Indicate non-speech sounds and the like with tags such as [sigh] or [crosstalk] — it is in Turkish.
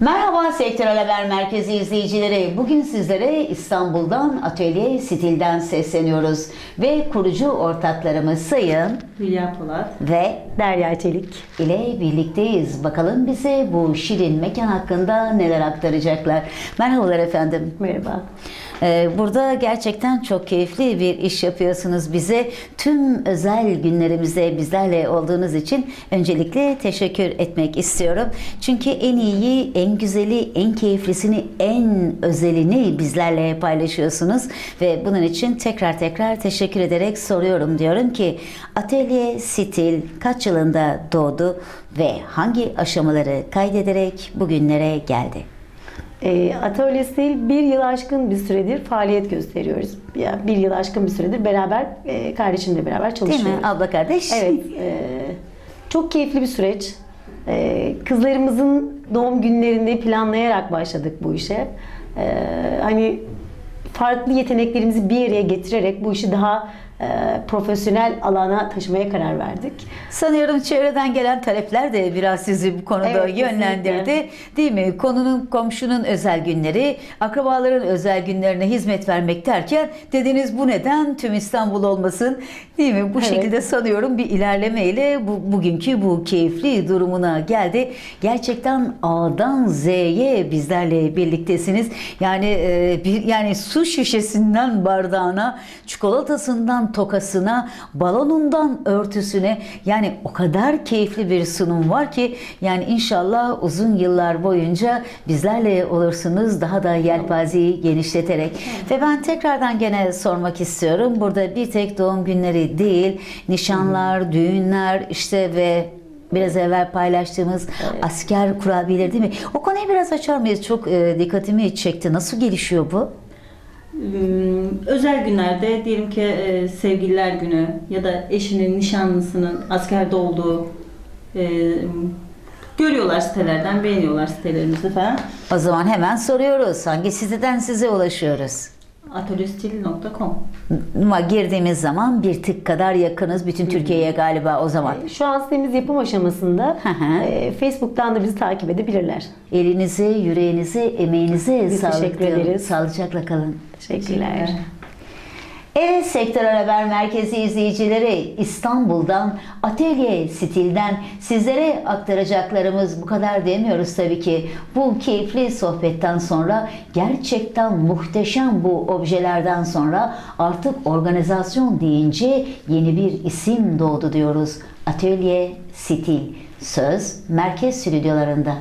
Merhaba Sektörel Haber Merkezi izleyicileri. Bugün sizlere İstanbul'dan Atölye Stil'den sesleniyoruz. Ve kurucu ortaklarımız Sayın Hülya Polat. ve Derya Çelik. ile birlikteyiz. Bakalım bize bu şirin mekan hakkında neler aktaracaklar. Merhabalar efendim. Merhaba. Ee, Burada gerçekten çok keyifli bir iş yapıyorsunuz bize. Tüm özel günlerimizde bizlerle olduğunuz için öncelikle teşekkür etmek istiyorum. Çünkü en iyi, en güzeli, en keyiflisini, en özelini bizlerle paylaşıyorsunuz. Ve bunun için tekrar tekrar teşekkür ederek soruyorum. Diyorum ki Atölye Stil kaç yılında doğdu ve hangi aşamaları kaydederek bugünlere geldi? E, Atölye Stil bir yıl aşkın bir süredir faaliyet gösteriyoruz. Ya bir yıl aşkın bir süredir beraber e, kardeşimle beraber Değil çalışıyoruz. mi abla kardeş? Evet. [laughs] e, çok keyifli bir süreç. E, kızlarımızın doğum günlerini planlayarak başladık bu işe. E, hani farklı yeteneklerimizi bir araya getirerek bu işi daha e, profesyonel alana taşımaya karar verdik. Sanıyorum çevreden gelen talepler de biraz sizi bu konuda Evet, yönlendirdi. kesinlikle. Değil mi? Konunun komşunun özel günleri, akrabaların özel günlerine hizmet vermek derken dediniz bu neden tüm İstanbul olmasın? Değil mi? Bu Evet. şekilde sanıyorum bir ilerlemeyle bu, bugünkü bu keyifli durumuna geldi. Gerçekten A'dan Z'ye bizlerle birliktesiniz. Yani e, bir yani su şişesinden bardağına, çikolatasından tokasına, balonundan örtüsüne yani o kadar keyifli bir sunum var ki yani inşallah uzun yıllar boyunca bizlerle olursunuz daha da yelpazeyi genişleterek. Ve ben tekrardan gene sormak istiyorum. Burada bir tek doğum günleri değil, nişanlar, düğünler işte ve biraz evvel paylaştığımız asker kurabiyeleri değil mi? O konuyu biraz açar mıyız? Çok e, dikkatimi çekti. Nasıl gelişiyor bu? Özel günlerde diyelim ki e, sevgililer günü ya da eşinin, nişanlısının askerde olduğu e, görüyorlar sitelerden, beğeniyorlar sitelerimizi falan. O zaman hemen soruyoruz. Hangi siteden size ulaşıyoruz? Atölyestil.com girdiğimiz zaman bir tık kadar yakınız bütün Türkiye'ye galiba o zaman. Şu an sitemiz yapım aşamasında. Hı hı. E, Facebook'tan da bizi takip edebilirler. Elinize, yüreğinize, emeğinize Biz sağlık teşekkür diyorum. ederiz. Sağlıcakla kalın. Teşekkürler. Evet Sektörel Haber Merkezi izleyicileri İstanbul'dan, Atölye Stil'den sizlere aktaracaklarımız bu kadar demiyoruz tabii ki. Bu keyifli sohbetten sonra gerçekten muhteşem bu objelerden sonra artık organizasyon deyince yeni bir isim doğdu diyoruz. Atölye Stil. Söz merkez stüdyolarında.